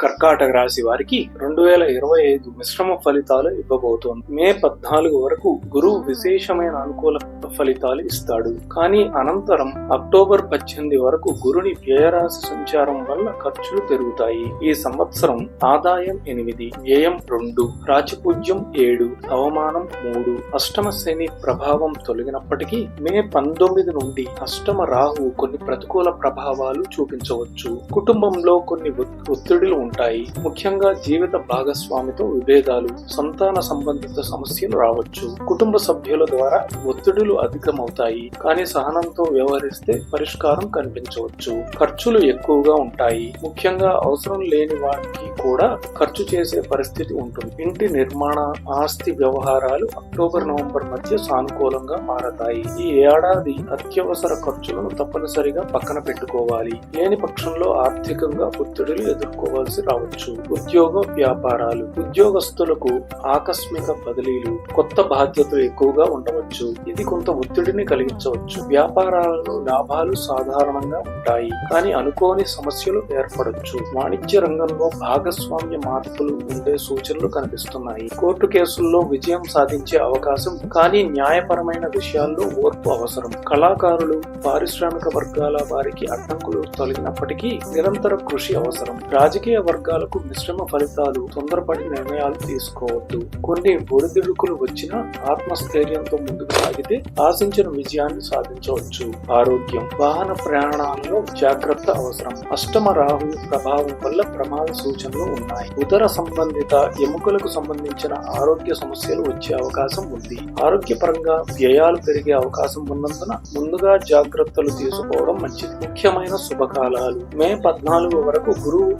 కర్కాటక రాశి వారికి రెండు వేల ఇరవై ఐదు మిశ్రమ ఫలితాలు ఇవ్వబోతోంది. మే పద్నాలుగు వరకు గురువు విశేషమైన అనుకూల ఫలితాలు ఇస్తాడు. కానీ అనంతరం అక్టోబర్ పద్దెనిమిది వరకు గురుని వ్యయరాశి సంచారం వల్ల ఖర్చులు పెరుగుతాయి. ఈ సంవత్సరం ఆదాయం ఎనిమిది వ్యయం రెండు రాజపూజ్యం ఏడు అవమానం మూడు అష్టమ శని ప్రభావం తొలగినప్పటికీ మే పంతొమ్మిది నుండి అష్టమ రాహు కొన్ని ప్రతికూల ప్రభావాలు చూపించవచ్చు. కుటుంబంలో కొన్ని ఒత్తిడిలు ఒత్తిడులు ఉంటాయి. ముఖ్యంగా జీవిత భాగస్వామితో విభేదాలు సంతాన సంబంధిత సమస్యలు రావచ్చు. కుటుంబ సభ్యుల ద్వారా ఒత్తిడులు అధికమవుతాయి. కానీ సహనంతో వ్యవహరిస్తే పరిష్కారం కనిపించవచ్చు. ఖర్చులు ఎక్కువగా ఉంటాయి. ముఖ్యంగా అవసరం లేని వాటికి కూడా ఖర్చు చేసే పరిస్థితి ఉంటుంది. ఇంటి నిర్మాణ ఆస్తి వ్యవహారాలు అక్టోబర్ నవంబర్ మధ్య సానుకూలంగా మారతాయి. ఈ ఏడాది అత్యవసర ఖర్చులను తప్పనిసరిగా పక్కన పెట్టుకోవాలి. లేని పక్షంలో ఆర్థికంగా ఒత్తిడులు ఎదుర్కోవాల్సి రావచ్చు. ఉద్యోగ వ్యాపారాలు ఉద్యోగస్తులకు ఆకస్మిక బదిలీలు కొత్త బాధ్యతలు ఎక్కువగా ఉండవచ్చు. ఇది కొంత ఒత్తిడిని కలిగించవచ్చు. వ్యాపారాలలో లాభాలు సాధారణంగా ఉంటాయి కానీ అనుకోని సమస్యలు ఏర్పడవచ్చు వాణిజ్య రంగంలో భాగస్వామ్య మార్పులు ఉండే సూచనలు కనిపిస్తున్నాయి. కోర్టు కేసుల్లో విజయం సాధించే అవకాశం కానీ న్యాయపరమైన విషయాల్లో ఓర్పు అవసరం. కళాకారులు పారిశ్రామిక వర్గాల వారికి అడ్డంకులు తొలగినప్పటికీ నిరంతర కృషి అవసరం. రాజకీయ వర్గాలకు మిశ్రమ ఫలితాలు తొందరపడి నిర్ణయాలు తీసుకోవద్దు. కొన్ని ఒడిదుడుకులు వచ్చినా ఆత్మస్థైర్యంతో ముందుకు సాగితే ఆశించిన విజయాన్ని సాధించవచ్చు. ఆరోగ్యం వాహన ప్రయాణాలలో జాగ్రత్త అవసరం. అష్టమ రాహు ప్రభావం వల్ల ప్రమాద సూచనలు ఉన్నాయి. ఉదర సంబంధిత ఎముకలకు సంబంధించిన ఆరోగ్య సమస్యలు వచ్చే అవకాశం ఉంది. ఆరోగ్యపరంగా వ్యయాలు పెరిగే అవకాశం ఉన్నందున ముందుగా జాగ్రత్తలు తీసుకోవడం మంచిది. ముఖ్యమైన శుభకాలాలు. మే పద్నాలుగు వరకు గురువు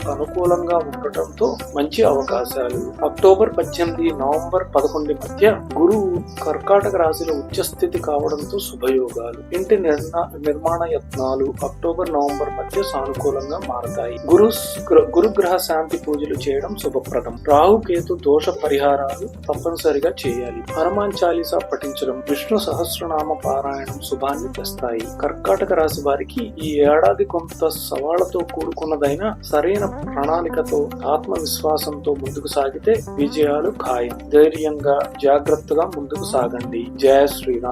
అనుకూలంగా ఉండటంతో మంచి అవకాశాలు. అక్టోబర్ పద్దెనిమిది నవంబర్ పదకొండు మధ్య గురువు కర్కాటక రాశిలో ఉచ్చస్థితి కావడంతో శుభయోగాలు. ఇంటి నిర్ణ- నిర్మాణ యత్నాలు అక్టోబర్ నవంబర్ మధ్య సానుకూలంగా మారతాయి. గురు గురుగ్రహ శాంతి పూజలు చేయడం శుభప్రదం. రాహుకేతు దోష పరిహారాలు తప్పనిసరిగా చేయాలి. హనుమాన్ చాలీసా పఠించడం విష్ణు సహస్రనామ పారాయణం శుభాన్ని తెస్తాయి. కర్కాటక రాశి వారికి ఈ ఏడాది కొంత సవాళ్ళతో కూడుకున్నదైన సరైన ప్రణాళికతో ఆత్మవిశ్వాసంతో ముందుకు సాగితే విజయాలు ఖాయం. ధైర్యంగా జాగ్రత్తగా ముందుకు సాగండి. జయ శ్రీరామ్.